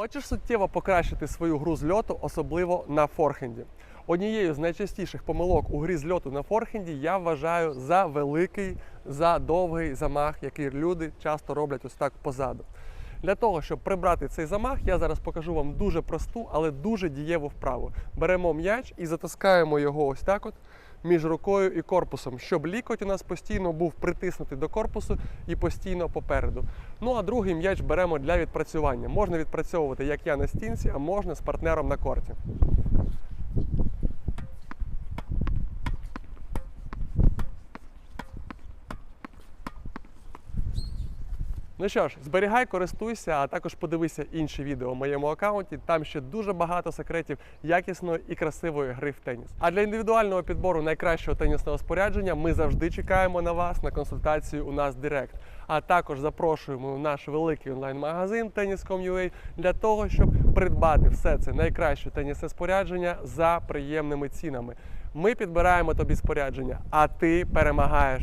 Хочеш суттєво покращити свою гру з льоту, особливо на форхенді. Однією з найчастіших помилок у грі з льоту на форхенді я вважаю за великий, за довгий замах, який люди часто роблять ось так позаду. Для того, щоб прибрати цей замах, я зараз покажу вам дуже просту, але дуже дієву вправу. Беремо м'яч і затискаємо його ось так от між рукою і корпусом, щоб лікоть у нас постійно був притиснутий до корпусу і постійно попереду. Ну а другий м'яч беремо для відпрацювання. Можна відпрацьовувати як я на стінці, а можна з партнером на корті. Ну що ж, зберігай, користуйся, а також подивися інші відео в моєму аккаунті. Там ще дуже багато секретів якісної і красивої гри в теніс. А для індивідуального підбору найкращого тенісного спорядження ми завжди чекаємо на вас на консультацію у нас Директ. А також запрошуємо в наш великий онлайн-магазин Tennis.com.ua для того, щоб придбати все це найкраще тенісне спорядження за приємними цінами. Ми підбираємо тобі спорядження, а ти перемагаєш.